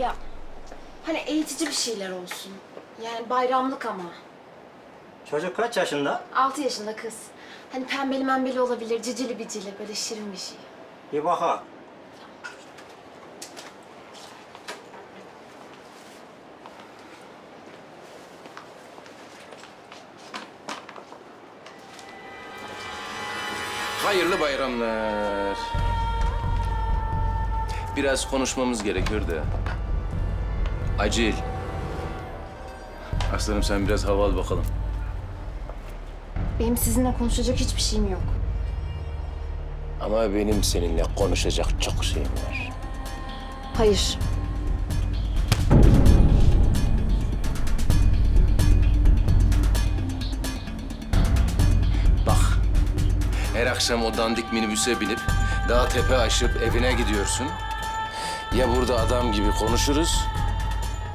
Ya hani eğitici bir şeyler olsun. Yani bayramlık ama. Çocuk kaç yaşında? 6 yaşında kız. Hani pembeli membeli olabilir, cicili bicili, böyle şirin bir şey. Bir baka. Hayırlı bayramlar. Biraz konuşmamız gerekiyor da. Acil. Aslanım sen biraz hava al bakalım. Benim sizinle konuşacak hiçbir şeyim yok. Ama benim seninle konuşacak çok şeyim var. Hayır. Bak. Her akşam o dandik minibüse binip dağ tepe aşıp evine gidiyorsun. Ya burada adam gibi konuşuruz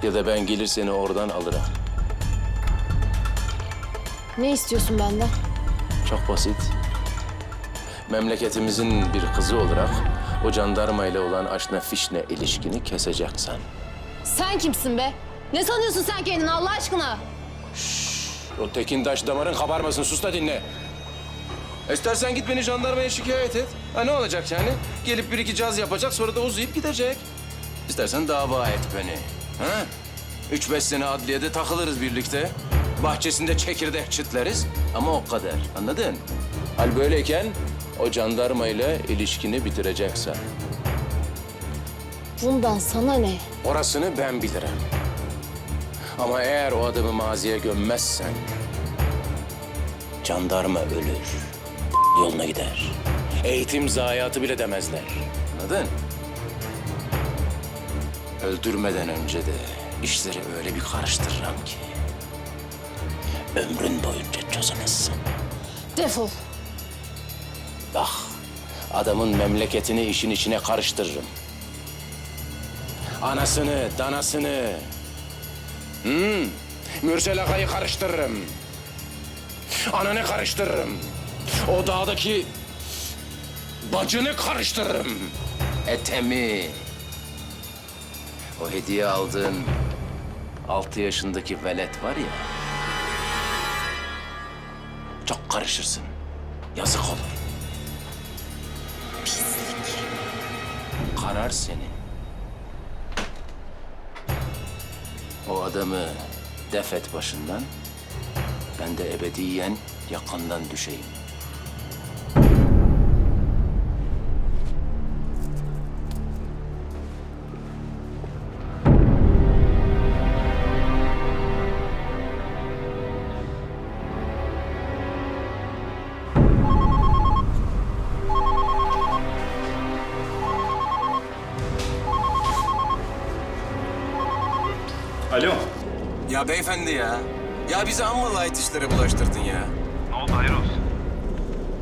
ya da ben gelir seni oradan alırım. Ne istiyorsun benden? Çok basit. Memleketimizin bir kızı olarak o jandarma ile olan aşna fişne ilişkini keseceksin. Sen kimsin be? Ne sanıyorsun sen kendini Allah aşkına? O tekindaş damarın kabarmasın sus da dinle. İstersen git beni jandarmaya şikayet et. Ha ne olacak yani? Gelip bir iki caz yapacak sonra da uzayıp gidecek. İstersen dava et beni. Ha? Üç beş sene adliyede takılırız birlikte. Bahçesinde çekirdek çitleriz ama o kadar. Anladın? Hal böyleyken o jandarma ile ilişkini bitireceksin. Bundan sana ne? Orasını ben bilirim. Ama eğer o adamı maziye gömmezsen... ...jandarma ölür. Yoluna gider. Eğitim zayiatı bile demezler. Anladın? Öldürmeden önce de işleri öyle bir karıştırırım ki... ...ömrün boyunca çözemezsin. Defol. Bak, adamın memleketini işin içine karıştırırım. Anasını, danasını, hmm, mürselakayı karıştırırım. Ananı karıştırırım. O dağdaki bacını karıştırırım. Etemi. O hediye aldığın altı yaşındaki velet var ya. Çok karışırsın. Yazık olur. Karar senin. O adamı def et başından. Ben de ebediyen yakandan düşeyim. Ya beyefendi ya. Ya bizi amma light işlere bulaştırdın ya. Ne oldu hayır olsun.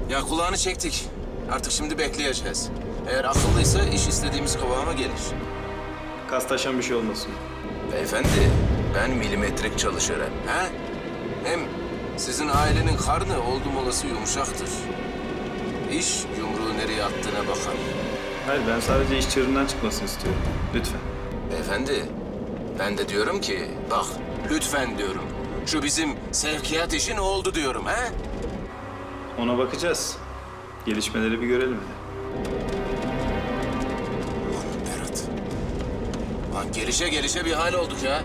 Ya kulağını çektik. Artık şimdi bekleyeceğiz. Eğer akıllıysa iş istediğimiz kıvama gelir. Kastaşan bir şey olmasın. Beyefendi, ben milimetrik çalışırım. Ha? Hem sizin ailenin karnı oldum olası yumuşaktır. İş yumruğu nereye attığına bakar. Hayır ben sadece iş çığırından çıkmasını istiyorum. Lütfen. Beyefendi, ben de diyorum ki, bak lütfen diyorum. Şu bizim sevkiyat işi ne oldu diyorum ha? Ona bakacağız. Gelişmeleri bir görelim hadi. Lan Berat. Lan gelişe gelişe bir hal olduk ya.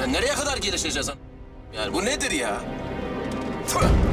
Ya nereye kadar gelişeceğiz? lan? Yani bu nedir ya? Tüh!